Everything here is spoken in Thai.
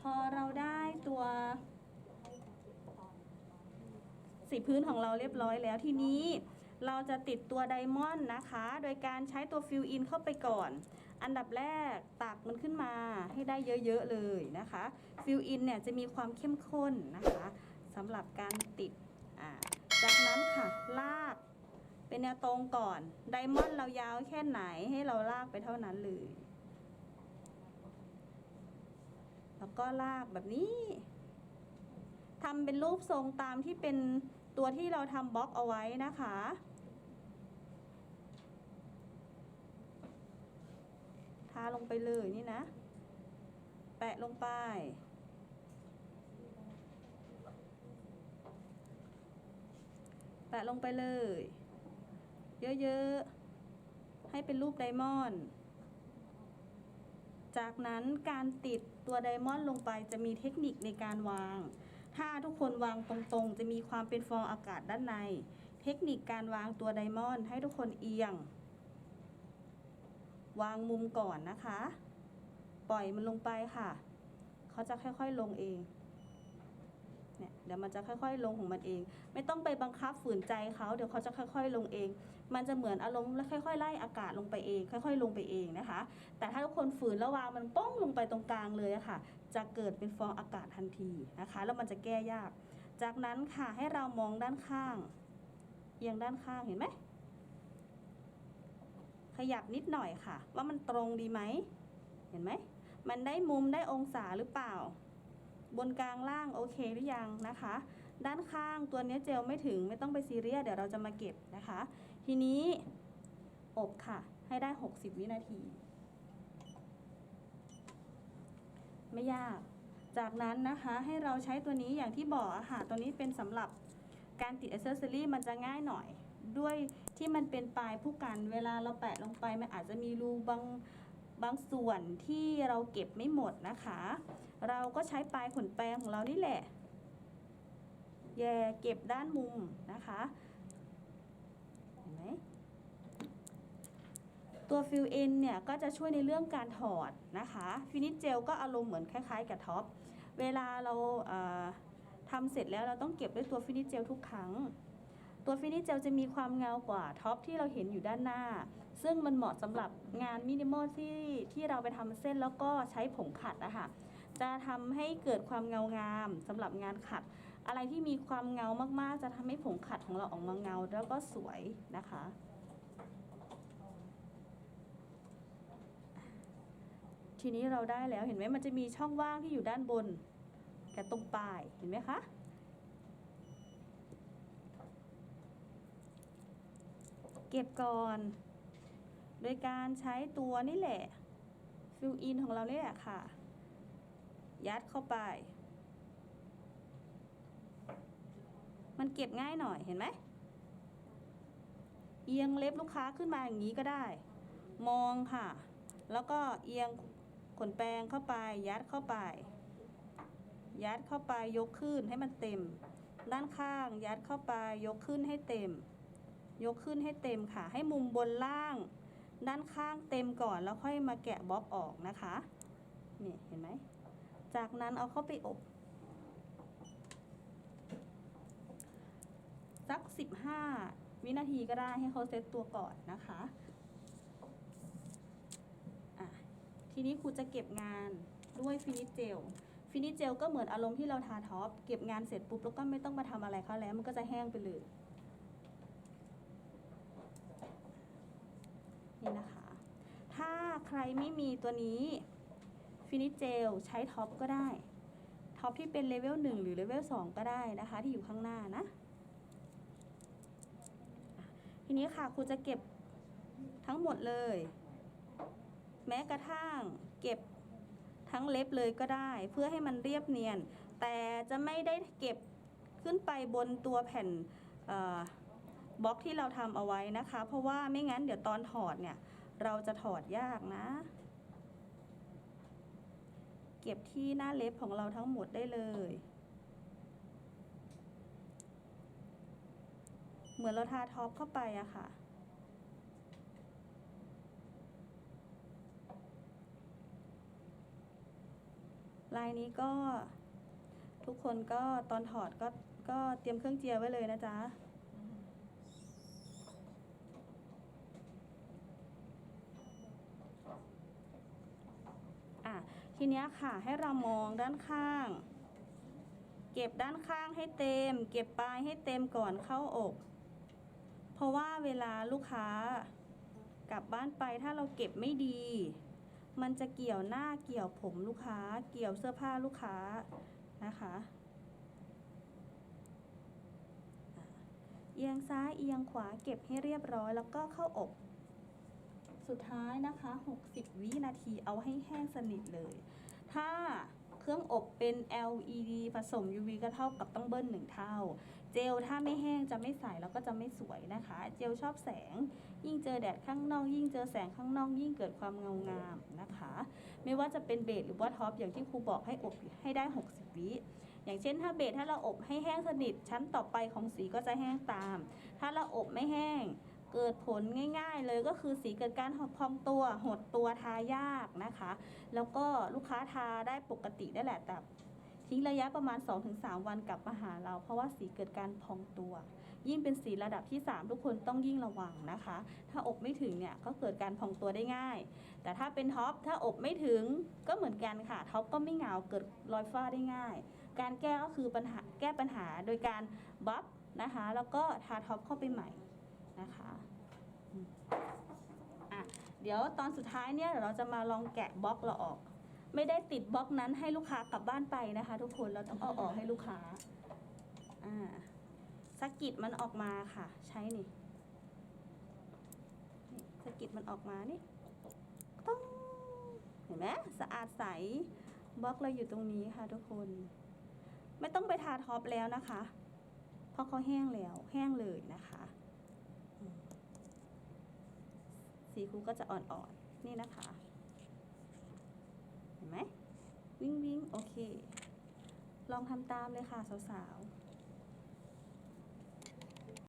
พอเราได้ตัวสีพื้นของเราเรียบร้อยแล้วทีนี้เราจะติดตัวไดมอนด์นะคะ โดยการใช้ตัวฟิลอินเข้าไปก่อน อันดับแรกตักมันขึ้นมาให้ได้เยอะๆเลยนะคะฟิลอินเนี่ยจะมีความเข้มข้นนะคะสำหรับการติดจากนั้นค่ะลากเป็นแนวตรงก่อนไดมอนด์เรายาวแค่ไหนให้เราลากไปเท่านั้นเลย แล้วก็ลากแบบนี้ทำเป็นรูปทรงตามที่เป็นตัวที่เราทำบล็อกเอาไว้นะคะ ทาลงไปเลยนี่นะ แปะลงไป แปะลงไปเลย เยอะๆ ให้เป็นรูปไดมอนด์ จากนั้นการติดตัวไดมอนด์ลงไปจะมีเทคนิคในการวาง ถ้าทุกคนวางตรงๆ จะมีความเป็นฟองอากาศด้านใน เทคนิคการวางตัวไดมอนด์ให้ทุกคนเอียง วางมุมก่อนนะคะ ปล่อยมันลงไปค่ะ เขาจะค่อยๆลงเอง เนี่ยเดี๋ยวมันจะค่อยๆ ลงของมันเอง ไม่ต้องไปบังคับฝืนใจเขาเดี๋ยวเขาจะค่อย ๆ ลงเอง มันจะเหมือนอารมณ์แล้วค่อย ๆ ไล่อากาศลงไปเอง ค่อย ๆ ลงไปเองนะคะ แต่ถ้าทุกคนฝืนแล้วางมันป้องลงไปตรงกลางเลยะค่ะ จะเกิดเป็นฟองอากาศทันทีนะคะ แล้วมันจะแก้ยาก จากนั้นค่ะให้เรามองด้านข้างเอียงด้านข้างเห็นไหมขยับนิดหน่อยค่ะ ว่ามันตรงดีไหมเห็นไหมมันได้มุมได้องศาหรือเปล่า บนกลางล่างโอเคหรือยังนะคะ ด้านข้างตัวนี้เจลไม่ถึงไม่ต้องไปซีเรียสเดี๋ยวเราจะมาเก็บนะคะ ทีนี้อบค่ะ ให้ได้ 60 วินาที ไม่ยาก จากนั้นนะคะให้เราใช้ตัวนี้อย่างที่บอกอะค่ะตัวนี้เป็นสำหรับการติดอ c เซสซอรี่มันจะง่ายหน่อย ด้วยที่มันเป็นปลายผู้กัน เวลาเราแปะลงไปมันอาจจะมีรูบางบางส่วนที่เราเก็บไม่หมดนะคะ เราก็ใช้ปลายขนแปรงของเรานี่แหละ แย่เก็บด้านมุมนะคะเห็นไหมตัวฟิลเอินเนี่ยก็จะช่วยในเรื่องการถอดนะคะฟินิชเจลก็อารมณ์เหมือนคล้ายๆ กับท็อป เวลาเราเทำเสร็จแล้วเราต้องเก็บด้วยตัวฟินิชเจลทุกครั้ง ตัวฟินิชเจลจะมีความเงากว่าท็อปที่เราเห็นอยู่ด้านหน้า ซึ่งมันเหมาะสำหรับงานมินิมอลที่ที่เราไปทำเส้นแล้วก็ใช้ผงขัดนะคะ จะทำให้เกิดความเงางามสำหรับงานขัด อะไรที่มีความเงามากๆ จะทำให้ผงขัดของเราออกมาเงา แล้วก็สวยนะคะ ทีนี้เราได้แล้วเห็นไหมมันจะมีช่องว่างที่อยู่ด้านบนกับตรงปลายเห็นไหมคะเก็บก่อน โดยการใช้ตัวนี่แหละ ฟิลอินของเรานี่แหละค่ะ ยัดเข้าไป มันเก็บง่ายหน่อยเห็นไหม เอียงเล็บลูกค้าขึ้นมาอย่างนี้ก็ได้ มองค่ะ แล้วก็เอียงขนแปรงเข้าไป ยัดเข้าไป ยัดเข้าไปยกขึ้นให้มันเต็ม ด้านข้างยัดเข้าไปยกขึ้นให้เต็ม ยกขึ้นให้เต็มค่ะ ให้มุมบนล่าง ด้านข้างเต็มก่อนแล้วค่อยมาแกะบล็อกออกนะคะ นี่เห็นไหม จากนั้นเอาเข้าไปอบสัก 15 วินาทีก็ได้ให้เขาเซตตัวก่อนนะคะะทีนี้ครูจะเก็บงานด้วยฟินิชเจลฟินิชเจลก็เหมือนอารมณ์ที่เราทาท็อปเก็บงานเสร็จปุ๊บแล้วก็ไม่ต้องมาทำอะไรเขาแล้ว มันก็จะแห้งไปเลยนี่นะคะ ถ้าใครไม่มีตัวนี้ ฟินิชเจลใช้ท็อปก็ได้ ท็อปที่เป็นเลเวล1หรือเลเวล2ก็ได้นะคะ ที่อยู่ข้างหน้านะ ทีนี้ค่ะครูจะเก็บทั้งหมดเลย แม้กระทั่งเก็บทั้งเล็บเลยก็ได้ เพื่อให้มันเรียบเนียน แต่จะไม่ได้เก็บขึ้นไปบนตัวแผ่นบล็อกที่เราทำเอาไว้นะคะ เพราะว่าไม่งั้นเดี๋ยวตอนถอดเนี่ย เราจะถอดยากนะ เก็บที่หน้าเล็บของเราทั้งหมดได้เลย เหมือนเราทาท็อปเข้าไปอะค่ะลายนี้ก็ทุกคนก็ตอนถอดก็ก็เตรียมเครื่องเจียไว้เลยนะจ๊ะ อะ ทีนี้ค่ะให้เรามองด้านข้าง เก็บด้านข้างให้เต็ม เก็บปลายให้เต็มก่อนเข้าอก เพราะว่าเวลาลูกค้ากลับบ้านไปถ้าเราเก็บไม่ดี มันจะเกี่ยวหน้าเกี่ยวผมลูกค้า เกี่ยวเสื้อผ้าลูกค้านะคะอะเอียงซ้ายเอียงขวาเก็บให้เรียบร้อยแล้วก็เข้าอก สุดท้ายนะคะ 60 วินาทีเอาให้แห้งสนิทเลย ถ้าเครื่องอบเป็น LED ผสม UV ก็เท่ากับต้องเบิ้ลหนึ่งเท่า เจลถ้าไม่แห้งจะไม่ใสแล้วก็จะไม่สวยนะคะ เจลชอบแสง ยิ่งเจอแดดข้างนอก ยิ่งเจอแสงข้างนอกยิ่งเกิดความเงางามนะคะ ไม่ว่าจะเป็นเบสหรือว่าท็อปอย่างที่ครูบอกให้อบให้ได้ 60 วิอย่างเช่นถ้าเบสถ้าเราอบให้แห้งสนิทชั้นต่อไปของสีก็จะแห้งตาม ถ้าเราอบไม่แห้ง เกิดผลง่าย ๆ เลยก็คือสีเกิดการพองตัวหดตัวทายากนะคะ แล้วก็ลูกค้าทาได้ปกติได้แหละแต่ทิ้งระยะประมาณ 2-3 วันกลับมาหาเรา เพราะว่าสีเกิดการพองตัว ยิ่งเป็นสีระดับที่ 3 ทุกคนต้องยิ่งระวังนะคะ ถ้าอบไม่ถึงเนี่ยก็เกิดการพองตัวได้ง่าย แต่ถ้าเป็นท็อปถ้าอบไม่ถึงก็เหมือนกันค่ะท็อปก็ไม่เหงาเกิดรอยฝ้าได้ง่าย การแก้ก็คือปัญหาแก้ปัญหาโดยการบัฟนะคะแล้วก็ทาท็อปเข้าไปใหม่ นะคะอะเดี๋ยวตอนสุดท้ายเนี่ยเดี๋ยวเราจะมาลองแกะบล็อกเราออก ไม่ได้ติดบล็อกนั้นให้ลูกค้ากลับบ้านไปนะคะ ทุกคนเราต้องเอาออกให้ลูกค้าอ่าสกิดมันออกมาค่ะ ใช้นี่นี่สกิดมันออกมานี่ต้องเห็นไหมสะอาดใสบล็อกเราอยู่ตรงนี้ค่ะ ทุกคน ไม่ต้องไปทาท็อปแล้วนะคะ เพราะเขาแห้งแล้ว แห้งเลยนะคะอืม สีคูก็จะอ่อนๆ นี่นะคะ เห็นไหม วิ่งวิ่งโอเค ลองทำตามเลยค่ะสาวๆ